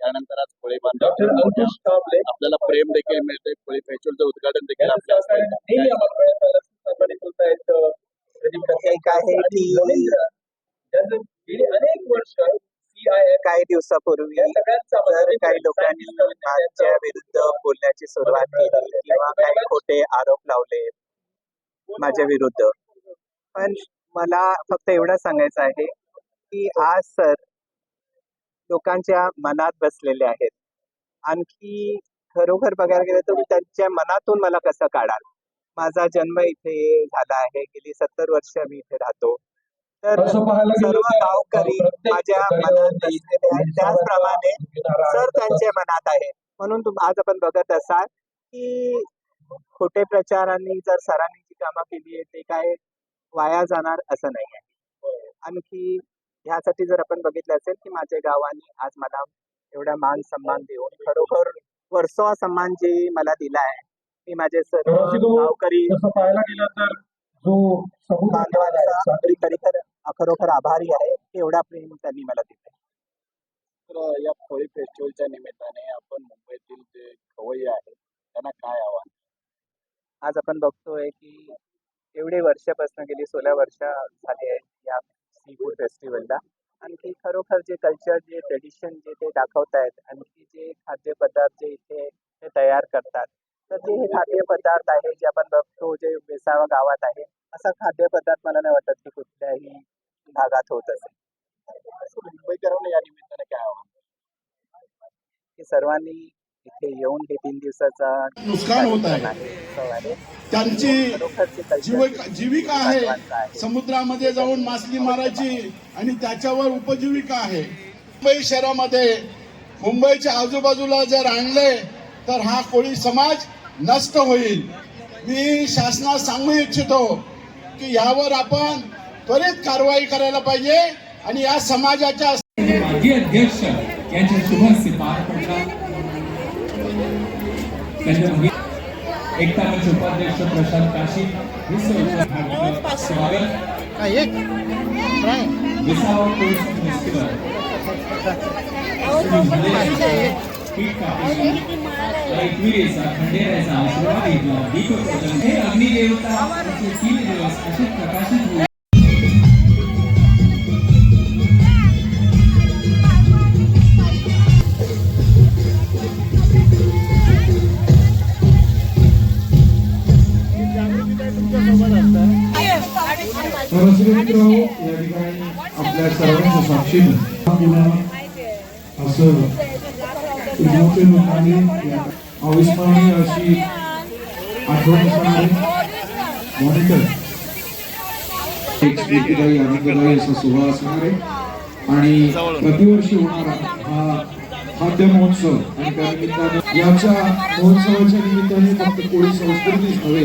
त्यानंतर आज कोळी बांधव आपल्याला प्रेम देखील मिळते कोळी फेस्टिवलचं उद्घाटन देखील आपल्या आहे की अनेक वर्ष काही दिवसापूर्वी काही लोकांनी माझ्या विरुद्ध बोलण्याची सुरुवात केली किंवा काही खोटे आरोप लावले माझ्या विरुद्ध. पण मला फक्त एवढं सांगायचं आहे की आज सर लोकांच्या मनात बसलेले आहेत. आणखी खरोखर बघायला गेलं तर त्यांच्या मनातून मला कसं काढाल? माझा जन्म इथे झाला आहे गेली सत्तर वर्ष मी इथे राहतो. तर सर्व गावकरी माझ्या मनात बसलेले आहेत. त्याचप्रमाणे सर त्यांच्या मनात आहे. म्हणून तुम आज आपण बघत असाल की खोटे प्रचारांनी जर सरांनी जी कामं केली आहे ते काय वाया जाणार असं नाही आहे. आणखी ह्यासाठी जर आपण बघितलं असेल की माझ्या गावाने आज मला एवढा मान सन्मान देऊन खरोखर वर्सोवा सन्मान जे मला दिला आहे मी माझे सर्व गावकरी तसं पाहायला गेलं तर जो समुद्र बांधवांचा खरोखर खरोखर आभारी आहे की एवढा प्रेम त्यांनी मला दिलं तर या कोळी फेस्टिवलच्या निमित्ताने आपण मुंबईतील जे खवय्ये आहेत त्यांना काय आव्हान? आज आपण बघतोय की एवढे वर्षापासून गेली सोळा वर्ष झाली फूड फेस्टिवलला आणखी खरोखर जे कल्चर जे ट्रेडिशन जे ते दाखवत आहेत आणखी जे खाद्यपदार्थ जे इथे ते तयार करतात. तर जे हे खाद्यपदार्थ आहे जे आपण बघतो जे वेसावा गावात आहे असा खाद्यपदार्थ मला नाही वाटत की कुठल्याही भागात होत असेल. मुंबईकरांना या निमित्ताने काय आव्हान? की सर्वांनी इथे येऊन हे तीन दिवसाचा नुकसान होत आहे. त्यांची जीविका आहे. समुद्रामध्ये जाऊन मासली मारायची आणि त्याच्यावर उपजीविका आहे. मुंबई शहरामध्ये मुंबईच्या आजूबाजूला जर आणले तर हा कोळी समाज नष्ट होईल. मी शासनास सांगू इच्छितो की यावर आपण त्वरित कारवाई करायला पाहिजे आणि या समाजाच्या माजी अध्यक्ष यांच्या शुभ पार पडला त्यांच्या भगिनी एकता मंच उपाध्यक्ष प्रशांत काशी विश्व हार्दिक स्वागत. विसावा टूरिस्ट फेस्टिवल. एकविरेचा खंडेराचा आशीर्वाद घेतला हे अग्निदेवता तीन दिवस असे प्रकाशित होईल तर या ठिकाणी आपल्या सर्वांच्या साक्षीनं असं लोकांनी अविस्मरणीय अशी आठवण सांगणे मॉनिटर एक स्फूर्तिदायी आनंददायी असा सोहळा असणार आहे. आणि प्रतिवर्षी होणारा हा खाद्य महोत्सव आणि त्या निमित्ताने याच्या महोत्सवाच्या निमित्ताने फक्त कोळी संस्कृतीच नव्हे